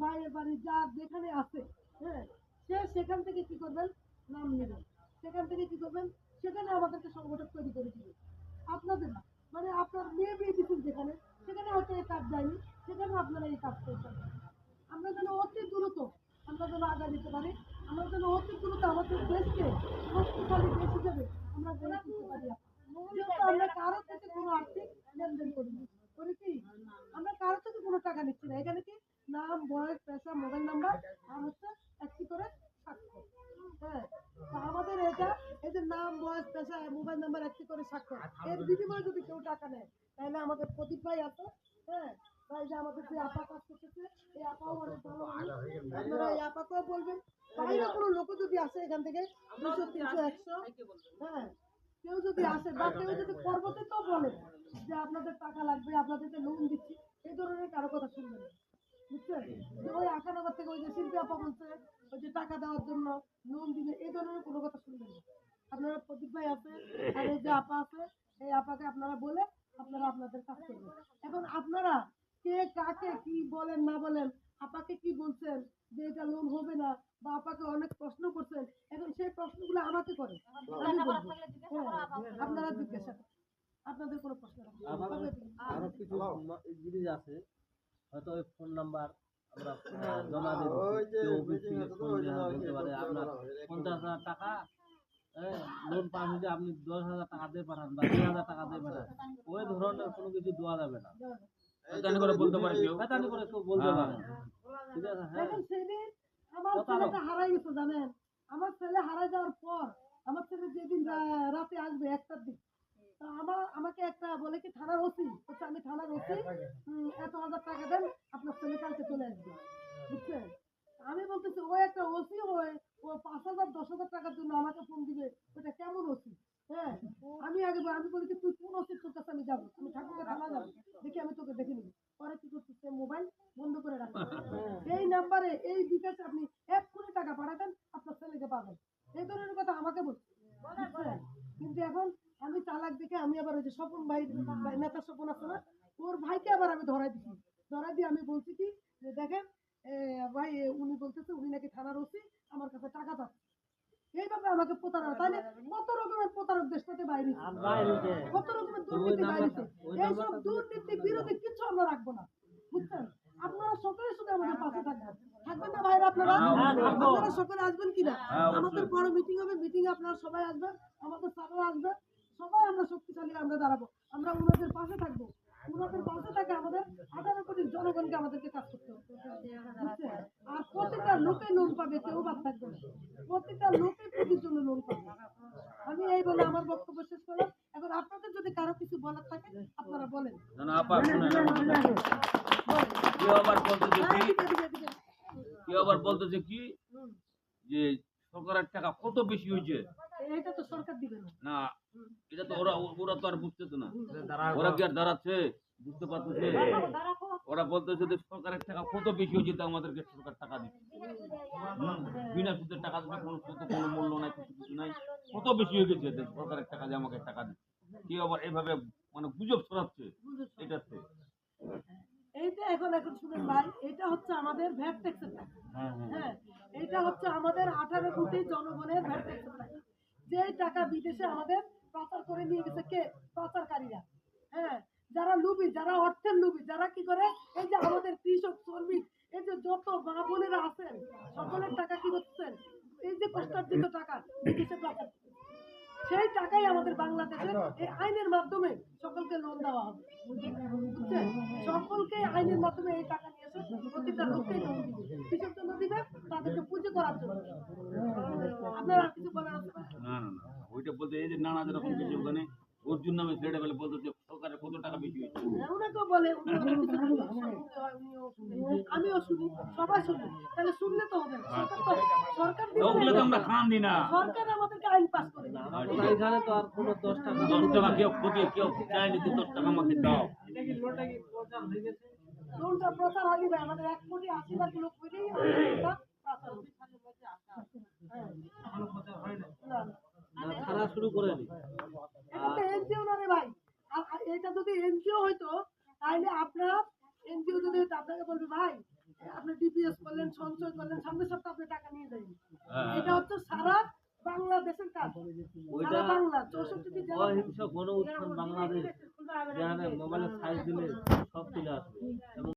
ভাইয়ের বাড়ি যার যেখানে আছে হ্যাঁ সে সেখান থেকে কি করবেন? নাম নেবেন সেখান থেকে কি করবেন? সেখানে আমাদেরকে সংগঠন তৈরি করে দিবে আপনাদের না মানে আপনার মেয়ে বিয়ে দিচ্ছেন যেখানে সেখানে হয়তো এই কাজ যায়নি সেখানে আপনারা এই কাজ করছেন। আমরা যেন অতি দ্রুত আমরা যেন আগা দিতে পারি আমরা যেন অতি দ্রুত আমাদের দেশকে শক্তিশালী দেশ হিসেবে আমরা গড়ে তুলতে পারি। আমরা কারোর থেকে কোনো আর্থিক লেনদেন করিনি করি কি? আমরা কারোর থেকে কোনো টাকা নিচ্ছি না। এখানে কি নাম বয়স পেশা মোবাইল নাম্বার আর হচ্ছে একটি করে স্বাক্ষর। হ্যাঁ আমাদের এটা এই যে নাম বয়স পেশা মোবাইল নাম্বার একটি করে স্বাক্ষর। এর বিনিময়ে যদি কেউ টাকা নেয় তাহলে আমাদের প্রদীপ ভাই আছে হ্যাঁ ভাই যে আমাদের যে আপা কাজ করতেছে এই আপাও অনেক ভালো আপনারা এই আপাকেও বলবেন। বাইরে কোনো লোক যদি আসে এখান থেকে দুশো তিনশো একশো হ্যাঁ কেউ যদি আসে বা কেউ যদি পর্বতেও বলে যে আপনাদের টাকা লাগবে আপনাদেরকে লোন দিচ্ছি এই ধরনের কারও কথা শুনবেন না। বুঝছেন? ওই আখানগর থেকে ওই যে টাকা দেওয়ার জন্য লোন দিবে এই ধরনের কোনো কথা বলে আপনারা আপনাদের কাজ করবেন। আপনারা কে কাকে কি বলেন না বলেন আপাকে কি বলছেন যে এটা লোন হবে না বা আপাকে অনেক প্রশ্ন করছেন এখন সেই প্রশ্নগুলো আমাকে করে। হ্যাঁ, আপনারা জিজ্ঞাসা করেন। আপনাদের কোনো প্রশ্ন থাকলে আবার তবে আরও কিছু মা- জিনিস আছে হয়তো ওই ফোন নাম্বার আমরা জমা দেব। কেউ অফিস থেকে ফোন দেওয়া বলতে পারে। আপনার পঞ্চাশ হাজার টাকা লোন পাস হয়েছে আপনি দশ হাজার টাকা দিয়ে পাঠান বা দুই হাজার টাকা দিয়ে পাঠান। ওই ধরনের কোনো কিছু দেওয়া যাবে না। শয়তানি করে বলতে পারে কেউ। শয়তানি করে কেউ বলতে পারে ঠিক আছে হ্যাঁ। আমার ছেলেটা হারাই গেছে জানেন? আমার ছেলে হারাই যাওয়ার পর আমার ছেলে যেদিন রাতে আসবে একটার দিক। তা আমার আমাকে একটা বলে কি থানার ওসি? বলছে আমি থানার ওসি। এত হাজার টাকা দেন আপনার ছেলে কালকে চলে আসবে। বুঝছেন? আমি বলতেছি ও একটা ওসি হয়ে ও পাঁচ হাজার দশ হাজার টাকার জন্য আমাকে ফোন দিবে ওটা কেমন ওসি? হ্যাঁ? আমি আগে আমি বলি তুই কোন ওসির তোর কাছে আমি যাব? আমি ঠাকুরকে থানা যাব। দেখি আমি তোকে দেখে নিবি। পরে কি করছিস মোবাইল বন্ধ করে রাখি। এই নাম্বারে এই বিকাশে আপনি এক কোটি টাকা পাঠাবেন আপনার ছেলেকে পাবেন এই ধরনের কথা আমাকে বলছে বুঝছেন? কিন্তু এখন আমি চালাক দেখে আমি আবার ওই যে স্বপন ভাই নেতা স্বপন আছে না ওর ভাইকে আবার আমি ধরাই দিচ্ছি ধরাই দিয়ে আমি বলছি কি যে দেখেন ভাই উনি বলতেছে উনি নাকি থানার ওসি আমার কাছে টাকা চাচ্ছে এইভাবে আমাকে প্রতারণা তাহলে কত রকমের প্রতারক দেশটাতে বাইরে কত রকমের দুর্নীতি বাইরেছে এইসব দুর্নীতি বিরোধী কিছু আমরা রাখব না। বুঝছেন? আপনারা সকলে শুধু আমাদের পাশে থাকবেন। থাকবেন না ভাইরা আপনারা? আপনারা সকলে আসবেন কিনা? আমাদের বড় মিটিং হবে মিটিং এ আপনারা সবাই আসবেন আমাদের স্যাররা আসবে। সবাই আমরা শক্তিশালী, আমরা দাঁড়াবো। আমরা ওনাদের পাশে থাকব। ওনাদের পাশে থাকে আমাদের আঠারো কোটি জনগণকে আমাদেরকে কাজ করতে হবে। আর প্রতিটা লোকে লোন পাবে, কেউ বাদ থাকবে প্রতিটা লোকে জন্য লোন পাবে। আমি এই বলে আমার বক্তব্য শেষ করলাম। এখন আপনাদের যদি কারও কিছু বলার থাকে, আপনারা বলেন। কি? আবার বলতেছে কি? যে সরকারের টাকা কত বেশি হয়েছে? এইটা তো সরকার দিবে না। না এটা তো ওরা ওরা তো আর বুঝতেছে না। ওরা কি আর দাঁড়াচ্ছে? বুঝতে পারতেছে। ওরা বলতেছে যে সরকারের টাকা কত বেশি হয়েছে তা আমাদেরকে সরকার টাকা দিচ্ছে। বিনা সুদের টাকা দিচ্ছে কোনো কত কোনো মূল্য নাই কিছু কিছু নাই। কত বেশি হয়ে গেছে সরকারের টাকা দিয়ে আমাকে টাকা দিচ্ছে? কেউ আবার এভাবে মানে গুজব ছড়াচ্ছে। এটাতে। এইটা এখন এখন শুনেন ভাই এটা হচ্ছে আমাদের ভ্যাট ট্যাক্সের টাকা। হ্যাঁ হ্যাঁ। হ্যাঁ এটা হচ্ছে আমাদের আঠারো কোটি জনগণের ভ্যাট ট্যাক্সের যে টাকা বিদেশে আমাদের পাচার করে নিয়ে গেছে কে? পাচারকারীরা। হ্যাঁ? যারা লুবি যারা অর্থের লুবি যারা কি করে? এই যে আমাদের কৃষক শ্রমিক এই যে যত মা বোনেরা আছেন সকলের টাকা কি করছেন এই যে কষ্টার্জিত টাকা বিদেশে পাচার সেই টাকাই আমাদের বাংলাদেশে এই আইনের মাধ্যমে সকলকে লোন দেওয়া হবে। বুঝছেন? সকলকে আইনের মাধ্যমে এই টাকা নিয়ে এসে প্রতিটা লোককেই লোন দিবে কিসের জন্য দিবে তাদেরকে পুঁজি করার জন্য আপনারা আর কিছু বলার আছে না না না বলতে এই যে নানা রকম কিছু ওখানে অর্জুন নামে ছেলেটা বলে বলতেছে সরকারের কত টাকা বেশি হয়েছে। ওনাকেও বলে উনি অনেক কিছু শুনে, শুনতে হয়, উনিও শুনে। আমিও শুনি সবাই শুনি তাহলে শুনলে তো হবে সরকার তো ওগুলো তো আমরা খান দি না। সরকার আমাদেরকে আইন পাস করে না এখানে তো আর কোনো দশ টাকা দশ টাকা কেউ ক্ষতি কেউ চায়নি যে দশ টাকা আমাকে দাও। লোনটা প্রচার হয়নি ভাই আমাদের এক কোটি আশি লাখ লোক মিলেই প্রচার। হ্যাঁ। না, ছাড়া শুরু করেনি এটা এনজিও না রে ভাই? এটা যদি এনজিও হইতো তাহলে আপনার এনজিও যদি আপনাকে বলবে ভাই আপনি করলেন সঞ্চয় করলেন সামনে সপ্তাহে আপনি টাকা নিয়ে যাবেন। হ্যাঁ। এটা হচ্ছে সারা বাংলাদেশের কাজ। সারা বাংলা চৌষট্টি অহিংস গণ উত্থান বাংলাদেশ। যেখানে মোবাইলের সাইজ দিলে সব চলে আসবে।